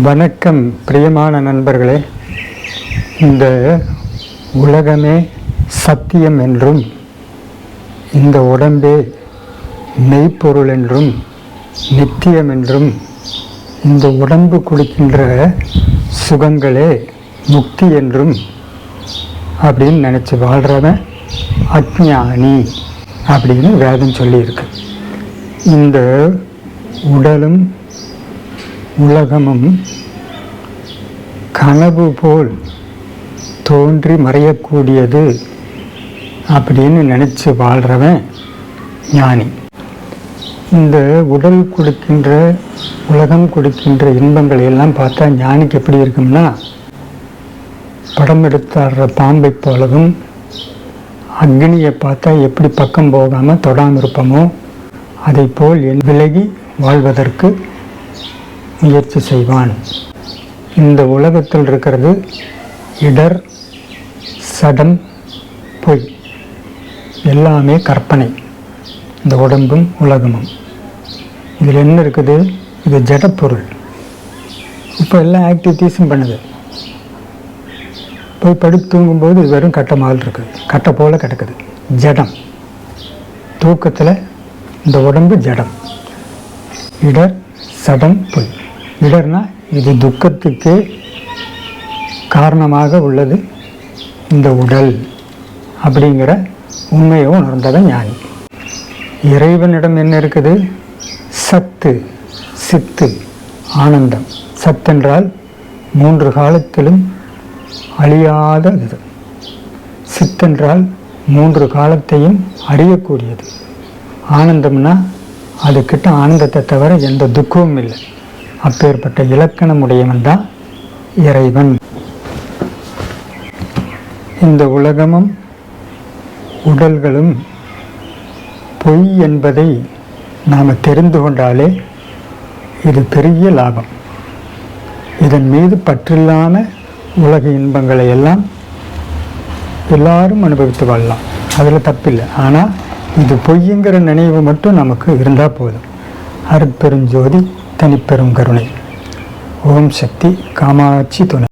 வணக்கம் பிரியமான நண்பர்களே. இந்த உலகமே சத்தியம் என்றும் இந்த உடம்பே மெய்ப்பொருள் என்றும் நித்தியம் என்றும் இந்த உடம்பு கொடுக்கின்ற சுகங்களே முக்தி என்றும் அப்படின்னு நினச்சி வாழ்கிறவன் அக்ஞானி அப்படின்னு வேதம் சொல்லியிருக்கு. இந்த உடலும் உலகமும் கனவு போல் தோன்றி மறையக்கூடியது அப்படின்னு நினச்சி வாழ்கிறவன் ஞானி. இந்த உடல் கொடுக்கின்ற உலகம் கொடுக்கின்ற இன்பங்களை எல்லாம் பார்த்தா ஞானிக்கு எப்படி இருக்கும்னா படம் எடுத்தாடுற பாம்பை போலவும் அக்னியை பார்த்தா எப்படி பக்கம் போகாமல் தொடாமல் இருப்போமோ அதை போல் என் விலகி வாழ்வதற்கு முயற்சி செய்வான். இந்த உலகத்தில் இருக்கிறது இடர் சடம் பொய். எல்லாமே கற்பனை. இந்த உடம்பும் உலகமும். இதில் என்ன இருக்குது? இது ஜடப்பொருள். இப்போ எல்லாம் ஆக்டிவிட்டீஸும் பண்ணுது. போய் படுத்து தூங்கும்போது இது வெறும் கட்டை மாதிரி இருக்குது. கட்டை போல் கிடக்குது. ஜடம். தூக்கத்தில் இந்த உடம்பு ஜடம். இடர் சடம் பொய். இடர்னா இது துக்கத்துக்கு காரணமாக உள்ளது. இந்த உடல் அப்படிங்கிற உண்மையை உணர்ந்தவன் ஞானி. இறைவனிடம் என்ன இருக்குது? சத்து சித்து ஆனந்தம். சத்தென்றால் மூன்று காலத்திலும் அழியாத இது. சித்தென்றால் மூன்று காலத்தையும் அறியக்கூடியது ஆனந்தம்னா அதுக்கிட்ட ஆனந்தத்தை தவிர எந்த துக்கமும் இல்லை. அப்பேற்பட்ட இலக்கணம் உடையவன் தான் இறைவன். இந்த உலகமும் உடல்களும் பொய் என்பதை நாம் தெரிந்து கொண்டாலே இது பெரிய லாபம். இதன் மீது பற்றில்லாம உலக இன்பங்களை எல்லாம் எல்லாரும் அனுபவித்து வாழலாம். அதில் தப்பில்லை. ஆனால் இது பொய்யுங்கிற நினைவு மட்டும் நமக்கு இருந்தால் போதும். அருட்பெருஞ்சோதி தனிப்பெரும் கருணை. ஓம் சக்தி காமாட்சி துணை.